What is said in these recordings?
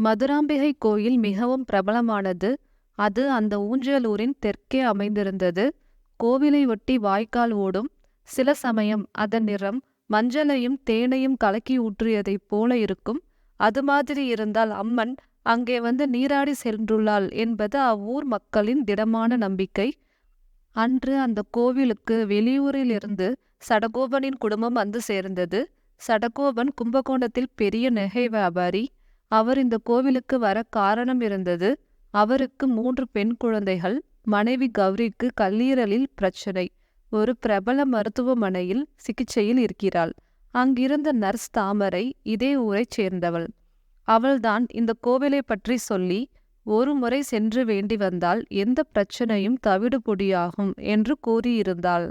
மதுராம்பிகை கோயில் மிகவும் பிரபலமானது. அது அந்த ஊஞ்சலூரின் தெற்கே அமைந்திருந்தது. கோவிலை ஒட்டி வாய்க்கால் ஓடும். சில சமயம் அதன் நிறம் மஞ்சளையும் தேனையும் கலக்கி ஊற்றியதைப் போல இருக்கும். அது மாதிரி இருந்தால் அம்மன் அங்கே வந்து நீராடி சென்றுள்ளாள் என்பது அவ்வூர் மக்களின் திடமான நம்பிக்கை. அன்று அந்த கோவிலுக்கு வெளியூரிலிருந்து சடகோபனின் குடும்பம் வந்து சேர்ந்தது. சடகோபன் கும்பகோணத்தில் பெரிய நகை வியாபாரி. அவர் இந்த கோவிலுக்கு வர காரணம் இருந்தது அவருக்கு மூன்று பெண் குழந்தைகள் மனைவி கௌரிக்கு கல்லீரலில் பிரச்சனை ஒரு பிரபல மருத்துவமனையில் சிகிச்சையில் இருக்கிறாள். அங்கிருந்த நர்ஸ் தாமரை இதே ஊரைச் சேர்ந்தவள். அவள்தான் இந்த கோவிலை பற்றி சொல்லி ஒரு முறை சென்று வேண்டி வந்தால் எந்த பிரச்சனையும் தவிடுபொடியாகும் என்று கூறியிருந்தாள்.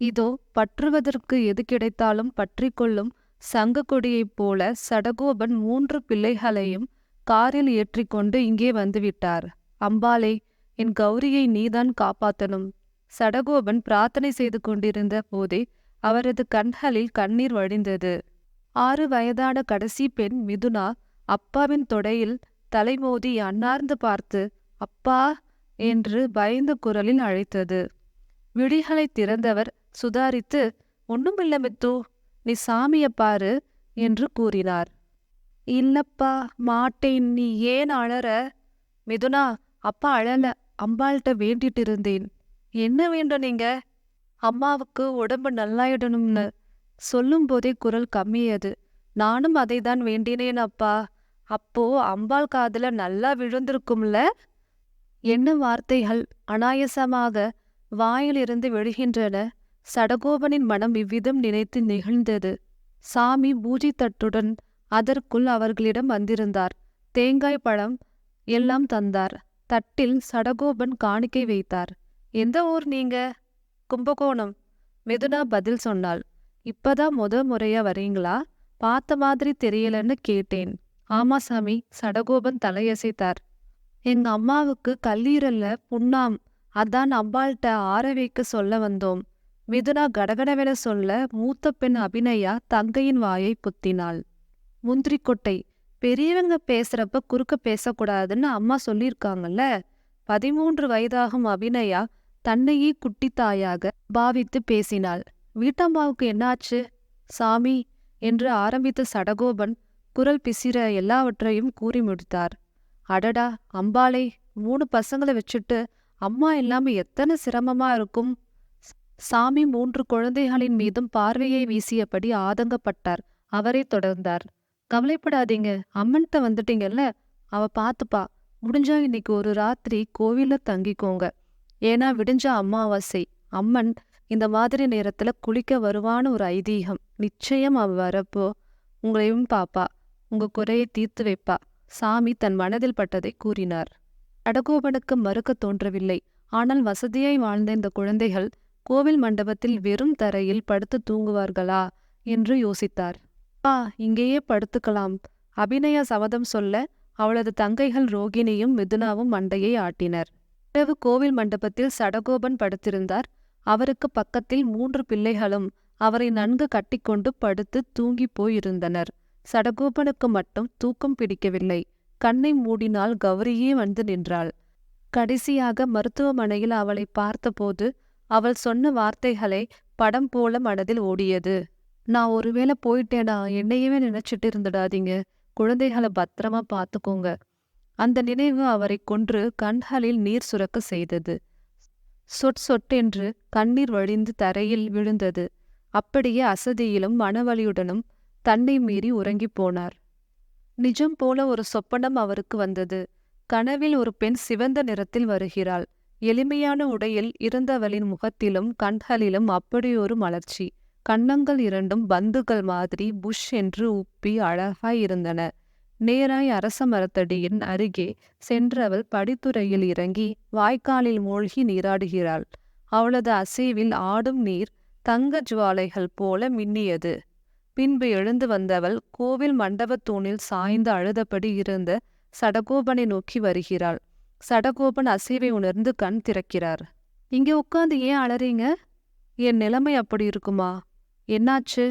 இதோ பற்றுவதற்கு எது கிடைத்தாலும் பற்றி கொள்ளும் சங்கக்கொடியைப் போல சடகோபன் மூன்று பிள்ளைகளையும் காரில் ஏற்றிக்கொண்டு இங்கே வந்துவிட்டார். அம்பாளே என் கௌரியை நீதான் காப்பாத்தனும் சடகோபன் பிரார்த்தனை செய்து கொண்டிருந்த போதே அவரது கண்களில் கண்ணீர் வழிந்தது. ஆறு வயதான கடைசி பெண் மிதுனா அப்பாவின் தொடையில் தலைமோதி அன்னார்ந்து பார்த்து அப்பா என்று பயந்த குரலில் அழைத்தது. விழிகளை திறந்தவர் சுதாரித்து ஒண்ணுமில்ல மித்து நீ சாமிய பாரு என்று கூறினார். இல்லப்பா மாட்டேன். நீ ஏன் அழற மிதுனா அப்பா அழல. அம்பாள்கிட்ட வேண்டிட்டு இருந்தேன். என்ன வேண்டும் நீங்க? அம்மாவுக்கு உடம்பு நல்லாயிடணும்னு. சொல்லும் போதே குரல் கம்மியது. நானும் அதை தான் வேண்டினேன் அப்பா. அப்போ அம்பாள் காதுல நல்லா விழுந்திருக்கும்ல? என்ன வார்த்தைகள் அனாயசமாக வாயிலிருந்து விழுகின்றன. சடகோபனின் மனம் இவ்விதம் நினைத்து நெகிழ்ந்தது. சாமி பூஜை தட்டுடன் அதற்குள் அவர்களிடம் வந்திருந்தார். தேங்காய் பழம் எல்லாம் தந்தார். தட்டில் சடகோபன் காணிக்கை வைத்தார். எந்த ஊர் நீங்க? கும்பகோணம். மெதுனா பதில் சொன்னாள். இப்பதான் முத முறையா வரீங்களா? பார்த்த மாதிரி தெரியலன்னு கேட்டேன். ஆமா சாமி சடகோபன் தலையசைத்தார். எங்க அம்மாவுக்கு கல்லீரல்ல புண்ணாம். அதான் அம்பாள்கிட்ட ஆற வைக்க சொல்ல வந்தோம். மிதுனா கடகடவென சொல்ல மூத்த பெண் அபிநயா தங்கையின் வாயை புத்தினாள். முந்திரிக்கொட்டை. பெரியவங்க பேசுறப்ப குறுக்க பேசக்கூடாதுன்னு அம்மா சொல்லியிருக்காங்கல்ல? பதிமூன்று வயதாகும் அபிநயா தன்னையே குட்டி தாயாக பாவித்து பேசினாள். வீட்டம்மாவுக்கு என்னாச்சு? சாமி என்று ஆரம்பித்த சடகோபன் குரல் பிசிற எல்லாவற்றையும் கூறி முடித்தார். அடடா அம்பாளே மூணு பசங்களை வச்சுட்டு அம்மா இல்லாம எத்தனை சிரமமா இருக்கும்? சாமி மூன்று குழந்தைகளின் மீதும் பார்வையை வீசியபடி ஆதங்கப்பட்டார். அவரை தொடர்ந்தார். கவலைப்படாதீங்க அம்மன்கிட்ட வந்துட்டீங்கல்ல? அவ பாத்துப்பா. முடிஞ்சா இன்னைக்கு ஒரு ராத்திரி கோவில்ல தங்கிக்கோங்க. ஏன்னா விடிஞ்ச அமாவாசை. அம்மன் இந்த மாதிரி நேரத்துல குளிக்க வருவான்னு ஒரு ஐதீகம். நிச்சயம் அவ வரப்போ உங்களையும் பாப்பா. உங்க குறையை தீர்த்து வைப்பா. சாமி தன் மனதில் பட்டதை கூறினார். அடகோபனுக்கு மறுக்க தோன்றவில்லை. ஆனால் வசதியாய் வாழ்ந்த இந்த குழந்தைகள் கோவில் மண்டபத்தில் வெறும் தரையில் படுத்து தூங்குவார்களா? என்று யோசித்தார். பா இங்கேயே படுத்துக்கலாம். அபிநயா சபதம் சொல்ல அவளது தங்கைகள் ரோகிணியும் மிதுனாவும் மண்டையை ஆட்டினர். இரவு கோவில் மண்டபத்தில் சடகோபன் படுத்திருந்தார். அவருக்கு பக்கத்தில் மூன்று பிள்ளைகளும் அவரை நன்கு கட்டிக்கொண்டு படுத்து தூங்கிப் போயிருந்தனர். சடகோபனுக்கு மட்டும் தூக்கம் பிடிக்கவில்லை. கண்ணை மூடினால் கௌரியே வந்து நின்றாள். கடைசியாக மருத்துவமனையில் அவளை பார்த்தபோது அவள் சொன்ன வார்த்தைகளை படம் போல மனதில் ஓடியது. நான் ஒருவேளை போயிட்டேனா? என்னையவே நினைச்சிட்டு இருந்துடாதீங்க. குழந்தைகளை பத்திரமா பார்த்துக்கோங்க அந்த நினைவு அவரை கொன்று கண்களில் நீர் சுரக்க செய்தது. சொட் சொட்டென்று கண்ணீர் வழிந்து தரையில் விழுந்தது. அப்படியே அசதியிலும் மனவலியுடனும் தன்னை மீறி உறங்கிப் போனார். நிஜம் போல ஒரு சொப்பனம் அவருக்கு வந்தது. கனவில் ஒரு பெண் சிவந்த நிறத்தில் வருகிறாள். எளிமையான உடையில் இருந்தவளின் முகத்திலும் கண்களிலும் அப்படியொரு மலர்ச்சி. கன்னங்கள் இரண்டும் பந்துகள் மாதிரி புஷ் என்று உப்பி அழகாய் இருந்தன. நேராய் அரச மரத்தடியின் அருகே சென்றவள் படித்துறையில் இறங்கி வாய்க்காலில் மூழ்கி நீராடுகிறாள். அவளது அசைவில் ஆடும் நீர் தங்க ஜுவாலைகள் போல மின்னியது. பின்பு எழுந்து வந்தவள் கோவில் மண்டபத் தூணில் சாய்ந்து அழுதபடி இருந்த சடகோபனை நோக்கி வருகிறாள். சடகோபன் அசைவை உணர்ந்து கண் திறக்கிறார். இங்கே உட்காந்து ஏன் அலறீங்க? என் நிலைமை அப்படி இருக்குமா? என்னாச்சு?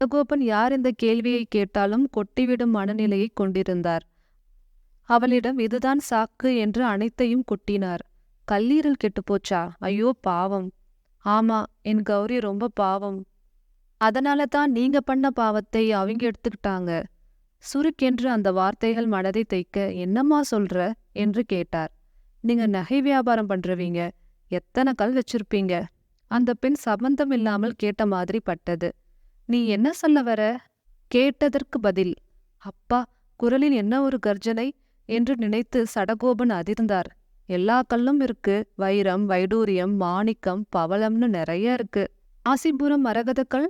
சடகோபன் யார் இந்த கேள்வியை கேட்டாலும் கொட்டிவிடும் மனநிலையை கொண்டிருந்தார். அவளிடம் இதுதான் சாக்கு என்று அனைத்தையும் கொட்டினார். கல்லீரல் கெட்டுப்போச்சா? ஐயோ பாவம். ஆமா என் கௌரி ரொம்ப பாவம். அதனால தான் நீங்க பண்ண பாவத்தை அவங்க எடுத்துக்கிட்டாங்க. சுருக்கென்று அந்த வார்த்தைகள் மனதை தைக்க என்னம்மா சொல்ற? என்று கேட்டார். நீங்க நகை வியாபாரம் பண்றவீங்க. எத்தனை கல் வச்சிருப்பீங்க? அந்த பெண் சம்பந்தம் இல்லாமல் கேட்ட மாதிரி பட்டது. நீ என்ன சொல்ல வர? கேட்டதற்கு பதில் அப்பா குரலில் என்ன ஒரு கர்ஜனை? என்று நினைத்து சடகோபன் அதிர்ந்தார். எல்லா கல்லும் இருக்கு. வைரம் வைடூரியம் மாணிக்கம் பவளம்னு நிறைய இருக்கு. ஆசிபுரம் மரகதக்கல்?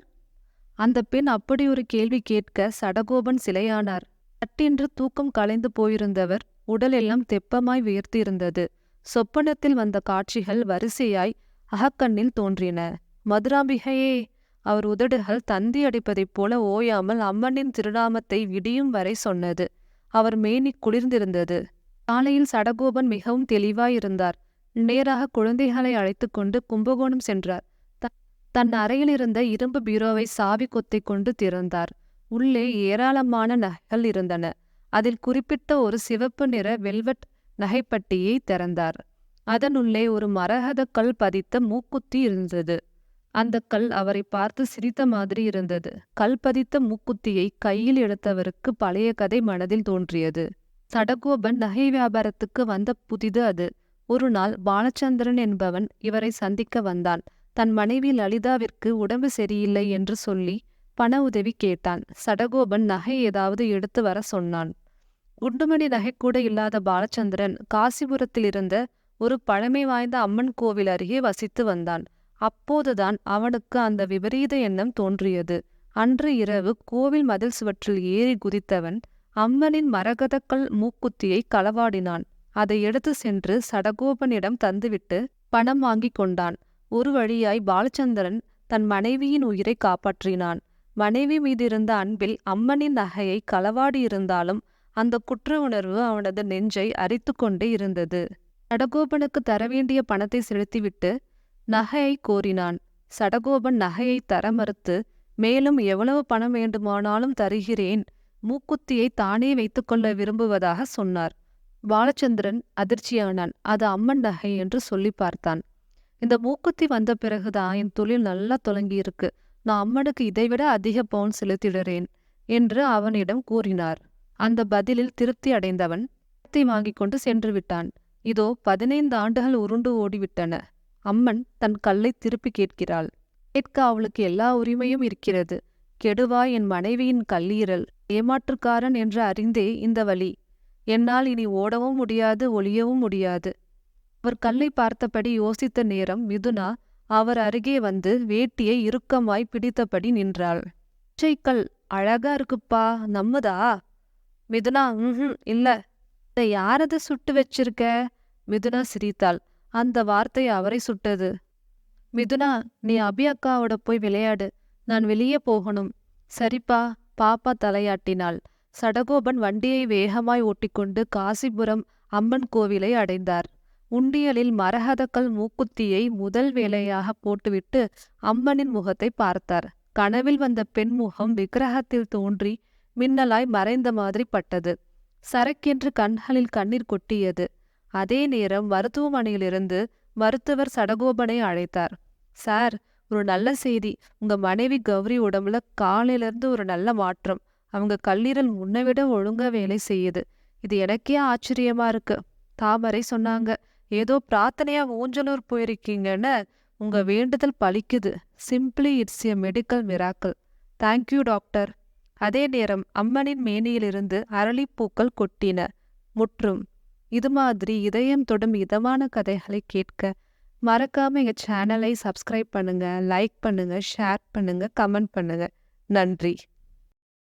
அந்த பெண் அப்படி ஒரு கேள்வி கேட்க சடகோபன் சிலையானார். சட்டென்று தூக்கம் கலைந்து போயிருந்தவர் உடலெல்லாம் தெப்பமாய் வியர்த்திருந்தது. சொப்பனத்தில் வந்த காட்சிகள் வரிசையாய் அகக்கண்ணில் தோன்றின. மதுராம்பிகையே அவர் உதடுகள் தந்தி அடிப்பதைப் போல ஓயாமல் அம்மனின் திருநாமத்தை விடியும் வரை சொன்னது. அவர் மேனி குளிர்ந்திருந்தது. காலையில் சடகோபன் மிகவும் தெளிவாயிருந்தார். நேராக குழந்தைகளை அழைத்து கொண்டு கும்பகோணம் சென்றார். தன் அறையில் இருந்த இரும்பு பீரோவை சாவி கொத்தை கொண்டு திறந்தார். உள்ளே ஏராளமான நகைகள் இருந்தன. அதில் குறிப்பிட்ட ஒரு சிவப்பு நிற வெல்வெட் நகைப்பட்டியை திறந்தார். அதனுள்ளே ஒரு மரகத கல் பதித்த மூக்குத்தி இருந்தது. அந்த கல் அவரை பார்த்து சிரித்த மாதிரி இருந்தது. கல் பதித்த மூக்குத்தியை கையில் எடுத்தவருக்கு பழைய கதை மனதில் தோன்றியது. சடகோபன் நகை வியாபாரத்துக்கு வந்த புதிது அது. ஒரு நாள் பாலச்சந்திரன் என்பவன் இவரை சந்திக்க வந்தான். தன் மனைவி லலிதாவிற்கு உடம்பு சரியில்லை என்று சொல்லி பண உதவி கேட்டான். சடகோபன் நகை ஏதாவது எடுத்து வர சொன்னான். குண்டுமணி நகை கூட இல்லாத பாலச்சந்திரன் காசிபுரத்திலிருந்த ஒரு பழமை வாய்ந்த அம்மன் கோவில் அருகே வசித்து வந்தான். அப்போதுதான் அவனுக்கு அந்த விபரீத எண்ணம் தோன்றியது. அன்று இரவு கோவில் மதில் சுவற்றில் ஏறி குதித்தவன் அம்மனின் மரகதக்கல் மூக்குத்தியை களவாடினான். அதை எடுத்து சென்று சடகோபனிடம் தந்துவிட்டு பணம் வாங்கிக் கொண்டான். ஒரு வழியாய் பாலச்சந்திரன் தன் மனைவியின் உயிரை காப்பாற்றினான். மனைவி மீதிருந்த அன்பில் அம்மனின் நகையை களவாடியிருந்தாலும் அந்த குற்ற உணர்வு அவனது நெஞ்சை அரித்து கொண்டே இருந்தது. சடகோபனுக்கு தரவேண்டிய பணத்தை செலுத்திவிட்டு நகையை கோரினான். சடகோபன் நகையை தர மறுத்து மேலும் எவ்வளவு பணம் வேண்டுமானாலும் தருகிறேன். மூக்குத்தியை தானே வைத்துக்கொள்ள விரும்புவதாக சொன்னார். பாலச்சந்திரன் அதிர்ச்சியானான். அது அம்மன் நகை என்று சொல்லி பார்த்தான். இந்த மூக்குத்தி வந்த பிறகுதான் என் தொழில் நல்லா தொடங்கியிருக்கு. நான் அம்மனுக்கு இதைவிட அதிக பவுன் செலுத்திடுறேன் என்று அவனிடம் கூறினார். அந்த பதிலில் திருப்தி அடைந்தவன் திருப்தி வாங்கிக் கொண்டு சென்று விட்டான். இதோ பதினைந்து ஆண்டுகள் உருண்டு ஓடிவிட்டன. அம்மன் தன் கல்லை திருப்பி கேட்கிறாள். கேட்க அவளுக்கு எல்லா உரிமையும் இருக்கிறது. கெடுவாய் என் மனைவியின் கல்லீரல். ஏமாற்றுக்காரன் என்று அறிந்தே இந்த வழி. என்னால் இனி ஓடவும் முடியாது ஒளியவும் முடியாது. அவர் கல்லை பார்த்தபடி யோசித்த நேரம் மிதுனா அவர் அருகே வந்து வேட்டியை இறுக்கமாய் பிடித்தபடி நின்றாள். கல் அழகா இருக்குப்பா நம்மதா? மிதுனா ம் இல்ல. இதை யாரத சுட்டு வச்சிருக்க? மிதுனா சிரித்தாள். அந்த வார்த்தை அவரை சுட்டது. மிதுனா நீ அபி அக்காவோட போய் விளையாடு. நான் வெளியே போகணும். சரிப்பா. பாப்பா தலையாட்டினாள். சடகோபன் வண்டியை வேகமாய் ஓட்டிக்கொண்டு காசிபுரம் அம்மன் கோவிலை அடைந்தார். உண்டியலில் மரகதக்கல் மூக்குத்தியை முதல் வேலையாக போட்டுவிட்டு அம்மனின் முகத்தை பார்த்தார். கனவில் வந்த பெண் முகம் விக்கிரகத்தில் தோன்றி மின்னலாய் மறைந்த மாதிரி பட்டது. சரக்கென்று கண்களில் கண்ணீர் கொட்டியது. அதே நேரம் மருத்துவமனையிலிருந்து மருத்துவர் சடகோபனை அழைத்தார். சார் ஒரு நல்ல செய்தி. உங்க மனைவி கௌரி உடம்புல காலையிலிருந்து ஒரு நல்ல மாற்றம். அவங்க கல்லீரல் முன்னை விட ஒழுங்கா வேலை செய்யுது. இது எனக்கே ஆச்சரியமா இருக்கு. தாமரை சொன்னாங்க. ஏதோ பிரார்த்தனையா ஊஞ்சலூர் போயிருக்கீங்கன்னு உங்க வேண்டுதல் பலிக்குது. Simply it's a medical miracle thank you doctor அதே நேரம் அம்மனின் மேனியிலிருந்து அரளிப்பூக்கள் கொட்டின. முற்றும். இது மாதிரி இதயம் தொடும் இதமான கதைகளை கேட்க மறக்காம எங்க சேனலை சப்ஸ்கிரைப் பண்ணுங்க லைக் பண்ணுங்க ஷேர் பண்ணுங்க கமெண்ட் பண்ணுங்க. நன்றி.